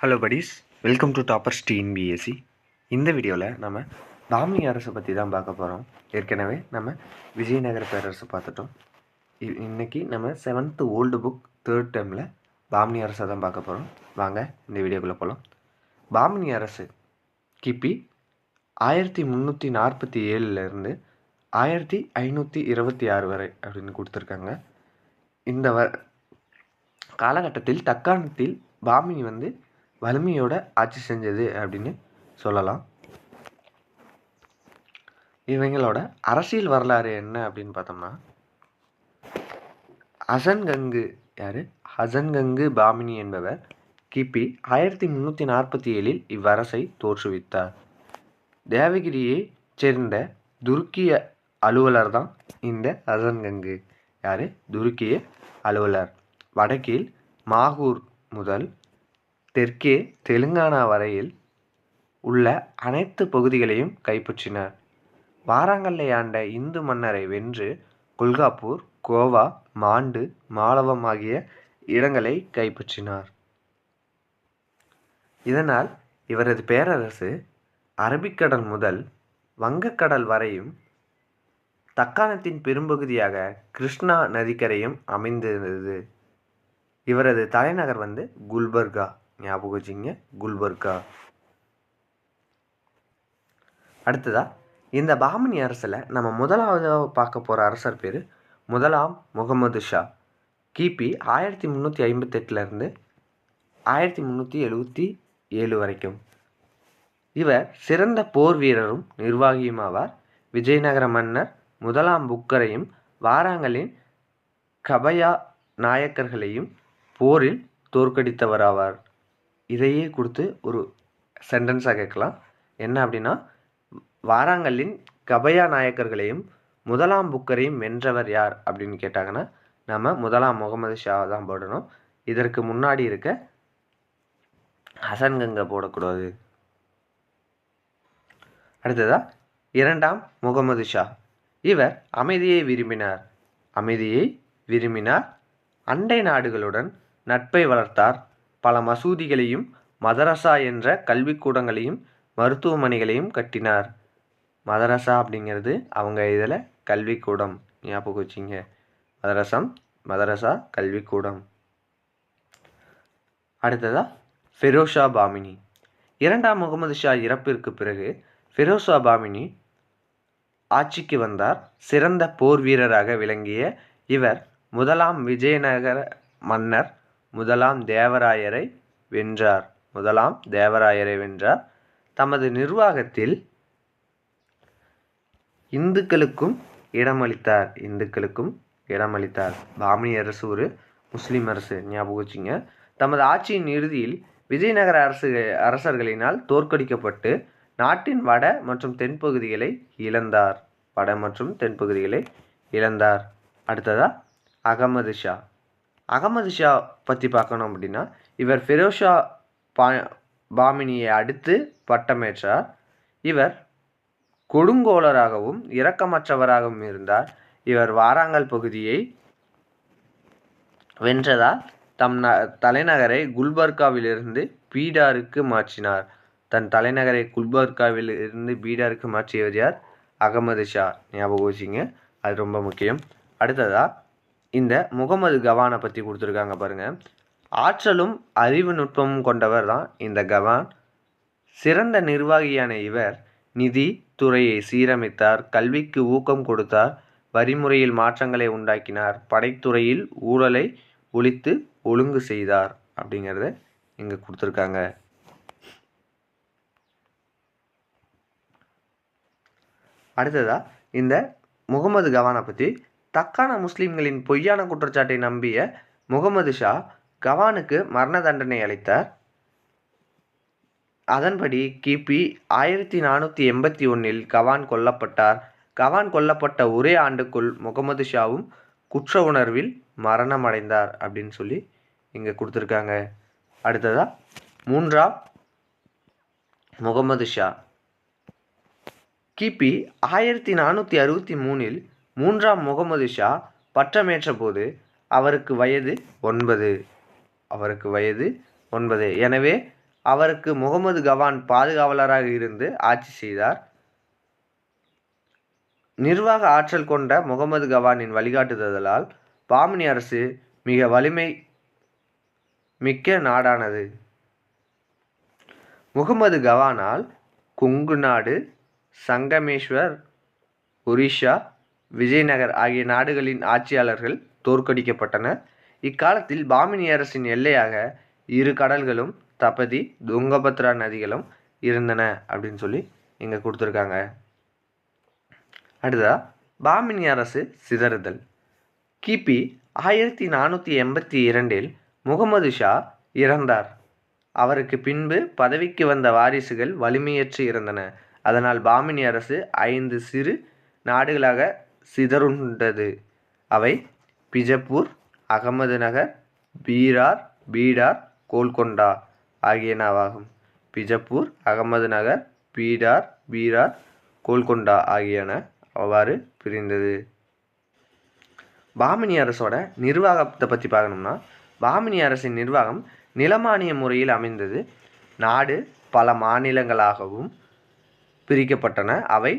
Hello buddies welcome to toppers TNPSC இந்த வீடியோவில் நம்ம பாமினி அரசை பற்றி தான் பார்க்க போகிறோம் ஏற்கனவே நம்ம விஜயநகர பேரரசு பார்த்துட்டோம். இ- இன்னைக்கு நம்ம செவன்த்து ஓல்டு புக் தேர்ட் டைமில் பாமினி அரசை தான் பார்க்க போகிறோம் வாங்க இந்த வீடியோக்குள்ளே போகலாம் பாமினி அரசு கிபி ஆயிரத்தி முந்நூற்றி நாற்பத்தி ஏழுலேருந்து ஆயிரத்தி ஐநூற்றி இருபத்தி ஆறு வரை அப்படின்னு கொடுத்துருக்காங்க. இந்த வ காலகட்டத்தில் தக்காணத்தில் பாமினி வந்து வலிமையோட ஆட்சி செஞ்சது அப்படின்னு சொல்லலாம். இவங்களோட அரசியல் வரலாறு என்ன அப்படின்னு பார்த்தோம்னா ஹசன்கங்கு யார்? ஹசன்கங்கு பாமினி என்பவர் கிபி ஆயிரத்தி முந்நூற்றி நாற்பத்தி ஏழில் இவ்வரசை தோற்றுவித்தார். தேவகிரியைச் சேர்ந்த துருக்கிய அலுவலர் தான் இந்த ஹசன்கங்கு. யார்? துருக்கிய அலுவலர். வடக்கில் மாகூர் முதல் தெற்கே தெலுங்கானா வரையில் உள்ள அனைத்து பகுதிகளையும் கைப்பற்றினார். வாராங்கல்லை ஆண்ட இந்து மன்னரை வென்று கொல்காப்பூர் கோவா மாண்டு மாலவம் ஆகிய இடங்களை கைப்பற்றினார். இதனால் இவரது பேரரசு அரபிக்கடல் முதல் வங்கக்கடல் வரையும் தக்காணத்தின் பெரும்பகுதியாக கிருஷ்ணா நதிக்கரையும் அமைந்திருந்தது. இவரது தலைநகர் வந்து குல்பர்கா. ஞாபகம் வச்சுங்க. குல்பர்கா. அடுத்ததா இந்த பாமனி அரசில் நம்ம முதலாவதாக பார்க்க போகிற அரசர் பேர் முதலாம் முகமது ஷா. கிபி ஆயிரத்தி முந்நூற்றி ஐம்பத்தெட்டுலேருந்து ஆயிரத்தி முந்நூற்றி எழுபத்தி ஏழு வரைக்கும். இவர் சிறந்த போர் வீரரும் நிர்வாகியும் ஆவார் விஜயநகர மன்னர் முதலாம் புக்கரையும் வாராங்கலின் கபயா நாயக்கர்களையும் போரில் தோற்கடித்தவராவார். இதையே கொடுத்து ஒரு சென்டென்ஸாக கேட்கலாம். என்ன அப்படின்னா வாராங்கல்லின் கபயா நாயக்கர்களையும் முதலாம் புக்கரையும் வென்றவர் யார்? அப்படின்னு கேட்டாங்கன்னா நம்ம முதலாம் முகமது ஷா தான் போடணும். இதற்கு முன்னாடி இருக்க ஹசன்கங்கை போடக்கூடாது. அடுத்ததா இரண்டாம் முகமது ஷா. இவர் அமைதியை விரும்பினார். அமைதியை விரும்பினார். அண்டை நாடுகளுடன் நட்பை வளர்த்தார். பல மசூதிகளையும் மதரசா என்ற கல்விக்கூடங்களையும் மருத்துவமனைகளையும் கட்டினார். மதரசா அப்படிங்கிறது அவங்க இதில் கல்விக்கூடம். ஞாபகம் வச்சிங்க. மதரசம் மதரசா கல்விக்கூடம். அடுத்ததா ஃபெரோஷா பாமினி. இரண்டாம் முகமது ஷா இறப்பிற்கு பிறகு ஃபெரோஷா பாமினி ஆட்சிக்கு வந்தார். சிறந்த போர் வீரராக விளங்கிய இவர் முதலாம் விஜயநகர மன்னர் முதலாம் தேவராயரை வென்றார். முதலாம் தேவராயரை வென்றார். தமது நிர்வாகத்தில் இந்துக்களுக்கும் இடமளித்தார். இந்துக்களுக்கும் இடமளித்தார். பாமினி அரசு ஒரு முஸ்லீம் அரசு ஞாபகம் வச்சுங்க. தமது ஆட்சியின் இறுதியில் விஜயநகர அரசு அரசர்களினால் தோற்கடிக்கப்பட்டு நாட்டின் வட மற்றும் தென்பகுதிகளை இழந்தார். வட மற்றும் தென்பகுதிகளை இழந்தார். அடுத்ததா அகமது ஷா. அகமது ஷா பற்றி பார்க்கணும் அப்படின்னா இவர் ஃபெரோஷா பா பாமினியை அடுத்து பட்டமேற்றார். இவர் கொடுங்கோலராகவும் இரக்கமற்றவராகவும் இருந்தார். இவர் வாராங்கல் பகுதியை வென்றதால் தம் ந தலைநகரை குல்பர்காவிலிருந்து பீடாருக்கு மாற்றினார். தன் தலைநகரை குல்பர்காவில் இருந்து பீடாருக்கு மாற்றியவர் யார்? அகமது ஷா. ஞாபகம் வச்சுங்க அது ரொம்ப முக்கியம். அடுத்ததா இந்த முகமது கவானை பற்றி கொடுத்துருக்காங்க பாருங்கள் ஆற்றலும் அறிவு நுட்பமும் கொண்டவர் தான் இந்த கவான். சிறந்த நிர்வாகியான இவர் நிதி துறையை சீரமைத்தார் கல்விக்கு ஊக்கம் கொடுத்தார் வரிமுறையில் மாற்றங்களை உண்டாக்கினார் படைத்துறையில் ஊழலை ஒழித்து ஒழுங்கு செய்தார் அப்படிங்கிறத இங்கே கொடுத்துருக்காங்க. அடுத்ததா இந்த முகமது கவானை பற்றி தக்கான முஸ்லிம்களின் பொய்யான குற்றச்சாட்டை நம்பிய முகமது ஷா கவானுக்கு மரண தண்டனை அளித்தார். அதன்படி கிபி ஆயிரத்தி நானூற்றி எண்பத்தி ஒன்றில் கவான் கொல்லப்பட்டார். கவான் கொல்லப்பட்ட ஒரே ஆண்டுக்குள் முகமது ஷாவும் குற்ற உணர்வில் மரணமடைந்தார் அப்படின்னு சொல்லி இங்கே கொடுத்துருக்காங்க. அடுத்ததா மூன்றாம் முகமது ஷா. கிபி ஆயிரத்தி நானூற்றி அறுபத்தி மூணில் மூன்றாம் முகமது ஷா பட்டமேற்ற போது அவருக்கு வயது ஒன்பது. அவருக்கு வயது ஒன்பது. எனவே அவருக்கு முகமது கவான் பாதுகாவலராக இருந்து ஆட்சி செய்தார். நிர்வாக ஆற்றல் கொண்ட முகமது கவானின் வழிகாட்டுதலால் பாமினி அரசு மிக வலிமை மிக்க நாடானது. முகமது கவானால் குங்கு நாடு சங்கமேஸ்வர் ஒரிஷா விஜயநகர் ஆகிய நாடுகளின் ஆட்சியாளர்கள் தோற்கடிக்கப்பட்டனர் இக்காலத்தில் பாமினி அரசின் எல்லையாக இரு கடல்களும் தபதி துங்கபத்ரா நதிகளும் இருந்தன அப்படின்னு சொல்லி இங்கே கொடுத்துருக்காங்க. அடுத்ததா பாமினி அரசு சிதறுதல். கிபி ஆயிரத்தி நானூற்றி எண்பத்தி இரண்டில் முகமது ஷா இறந்தார். அவருக்கு பின்பு பதவிக்கு வந்த வாரிசுகள் வலிமையற்று இருந்தன. அதனால் பாமினி அரசு ஐந்து சிறு நாடுகளாக சிதறுண்டது அவை பிஜப்பூர் அகமது நகர் பீரார் பீடார் கோல்கொண்டா ஆகியனவாகும். பிஜப்பூர் அகமது நகர் பீடார் பீரார் கோல்கொண்டா ஆகியன அவ்வாறு பிரிந்தது. பாமினி அரசோட நிர்வாகத்தை பற்றி பார்க்கணும்னா பாமினி அரசின் நிர்வாகம் நிலமானிய முறையில் அமைந்தது. நாடு பல மாநிலங்களாகவும் பிரிக்கப்பட்டன. அவை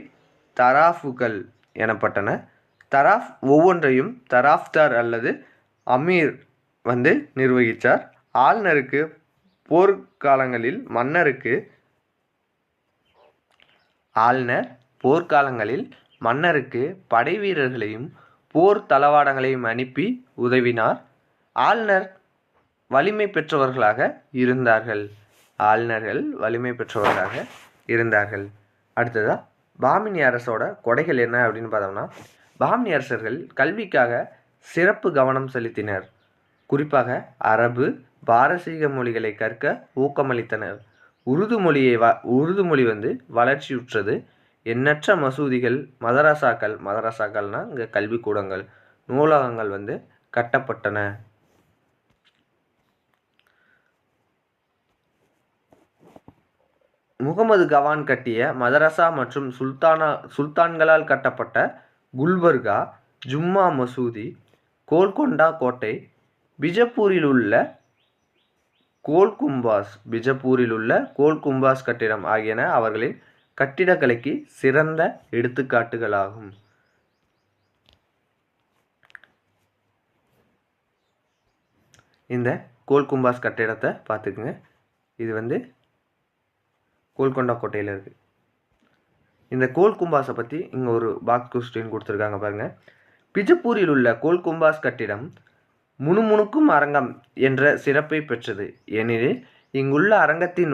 தராஃபுகள் எனப்பட்டன. தராஃப் ஒவ்வொன்றையும் தராஃப்தார் அல்லது அமீர் வந்து நிர்வகித்தார் ஆளுநருக்கு போர்க்காலங்களில் மன்னருக்கு ஆளுநர் போர்க்காலங்களில் மன்னருக்கு படை வீரர்களையும் போர் தளவாடங்களையும் அனுப்பி உதவினார். ஆளுநர் வலிமை பெற்றவர்களாக இருந்தார்கள். ஆளுநர்கள் வலிமை பெற்றவர்களாக இருந்தார்கள். அடுத்ததா பாமினி அரசோட கொடைகள் என்ன அப்படின்னு பார்த்தோம்னா பாமினி அரசர்கள் கல்விக்காக சிறப்பு கவனம் செலுத்தினர். குறிப்பாக அரபு பாரசீக மொழிகளை கற்க ஊக்கமளித்தனர். உருது மொழியை வ உருது மொழி வந்து வளர்ச்சியுற்றது. எண்ணற்ற மசூதிகள் மதரசாக்கள் மதரசாக்கள்னால் இங்கே கல்விக்கூடங்கள் நூலகங்கள் வந்து கட்டப்பட்டன. முகமது கவான் கட்டிய மதரசா மற்றும் சுல்தானா சுல்தான்களால் கட்டப்பட்ட குல்பர்கா ஜும்மா மசூதி கோல்கொண்டா கோட்டை பிஜப்பூரில் உள்ள கோல்கும்பாஸ் பிஜப்பூரில் உள்ள கோல்கும்பாஸ் கட்டிடம் ஆகியன அவர்களின் கட்டிடக்கலைக்கு சிறந்த எடுத்துக்காட்டுகளாகும். இந்த கோல்கும்பாஸ் கட்டிடத்தை பார்த்துக்குங்க. இது வந்து கோல்கொண்டா கோட்டையில் இருக்குது இந்த கோல்கும்பாஸை பற்றி இங்கே ஒரு பாக்ஸ் கொஸ்டின் கொடுத்துருக்காங்க பாருங்கள் பிஜப்பூரில் உள்ள கோல்கும்பாஸ் கட்டிடம் முணுமுணுக்கும் அரங்கம் என்ற சிறப்பை பெற்றது. ஏனெனில் இங்குள்ள அரங்கத்தின்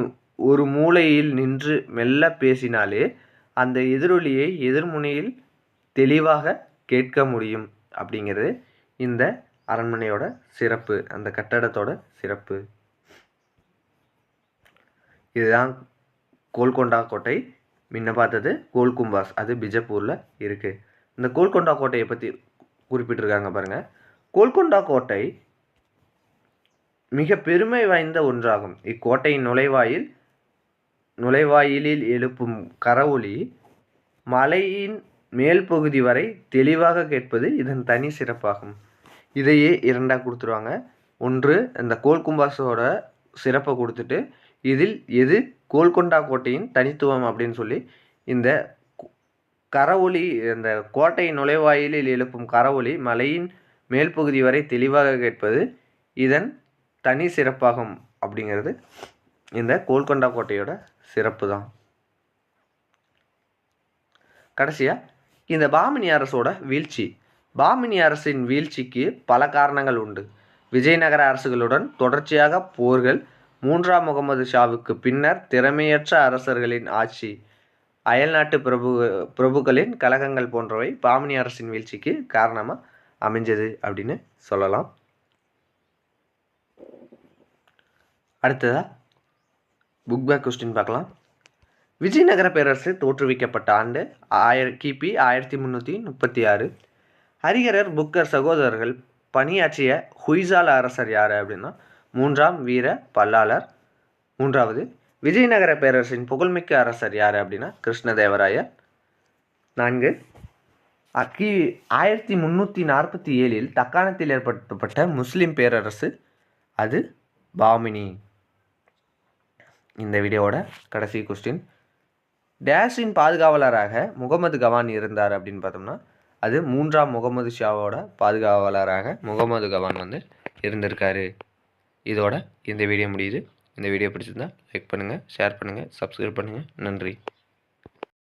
ஒரு மூலையில் நின்று மெல்ல பேசினாலே அந்த எதிரொலியை எதிர்முனையில் தெளிவாக கேட்க முடியும் அப்படிங்கிறது இந்த அரண்மனையோட சிறப்பு அந்த கட்டடத்தோட சிறப்பு. இதுதான் கோல்கொண்டா கோட்டை. முன்ன பார்த்தது கோல்கும்பாஸ். அது பிஜப்பூரில் இருக்குது இந்த கோல்கொண்டா கோட்டையை பற்றி குறிப்பிட்டிருக்காங்க பாருங்கள் கோல்கொண்டா கோட்டை மிக பெருமை வாய்ந்த ஒன்றாகும். இக்கோட்டையின் நுழைவாயில் நுழைவாயிலில் எழுப்பும் கரவொலி மலையின் மேல் பகுதி வரை தெளிவாக கேட்பது இதன் தனி சிறப்பாகும். இதையே இரண்டாக கொடுத்துருவாங்க. ஒன்று இந்த கோல்கும்பாஸோட சிறப்பை கொடுத்துட்டு இதில் எது கோல்கொண்டா கோட்டையின் தனித்துவம் அப்படின்னு சொல்லி இந்த கரவொலி இந்த கோட்டையின் நுழைவாயிலில் எழுப்பும் கரவொலி மலையின் மேல் பகுதி வரை தெளிவாக கேட்பது இதன் தனி சிறப்பாகும் அப்படிங்கிறது இந்த கோல்கொண்டா கோட்டையோட சிறப்பு தான். கடைசியாக இந்த பாமினி அரசோட வீழ்ச்சி. பாமினி அரசின் வீழ்ச்சிக்கு பல காரணங்கள் உண்டு. விஜயநகர அரசுகளுடன் தொடர்ச்சியாக போர்கள் மூன்றாம் முகமது ஷாவுக்கு பின்னர் திறமையற்ற அரசர்களின் ஆட்சி அயல்நாட்டு பிரபு பிரபுக்களின் கழகங்கள் போன்றவை பாமினி அரசின் வீழ்ச்சிக்கு காரணமாக அமைஞ்சது அப்படின்னு சொல்லலாம். அடுத்ததாக புக் பேக் கொஸ்டின் பார்க்கலாம். விஜயநகர பேரரசு தோற்றுவிக்கப்பட்ட ஆண்டு ஆயிர கிபி ஆயிரத்தி முந்நூற்றி முப்பத்தி ஆறு. ஹரிஹரர் புக்கர் சகோதரர்கள் பணியாற்றிய ஹுய்சால் அரசர் யார் அப்படின்னா மூன்றாம் வீர பல்லாளர். மூன்றாவது விஜயநகர பேரரசின் புகழ்மிக்க அரசர் யார் அப்படின்னா கிருஷ்ணதேவராயர். நான்கு அக்கி ஆயிரத்தி முந்நூற்றி நாற்பத்தி ஏழில் தக்காணத்தில் ஏற்படுத்தப்பட்ட முஸ்லீம் பேரரசு அது பாமினி. இந்த வீடியோவோட கடைசி கொஸ்டின் டேஷின் பாதுகாவலராக முகமது கவான் இருந்தார் அப்படின்னு பார்த்தோம்னா அது மூன்றாம் முகமது ஷாவோட பாதுகாவலராக முகமது கவான் வந்து இருந்திருக்காரு. இதோட இந்த வீடியோ முடியுது. இந்த வீடியோ பிடிச்சிருந்தா லைக் பண்ணுங்கள் ஷேர் பண்ணுங்கள் சப்ஸ்கிரைப் பண்ணுங்கள் நன்றி.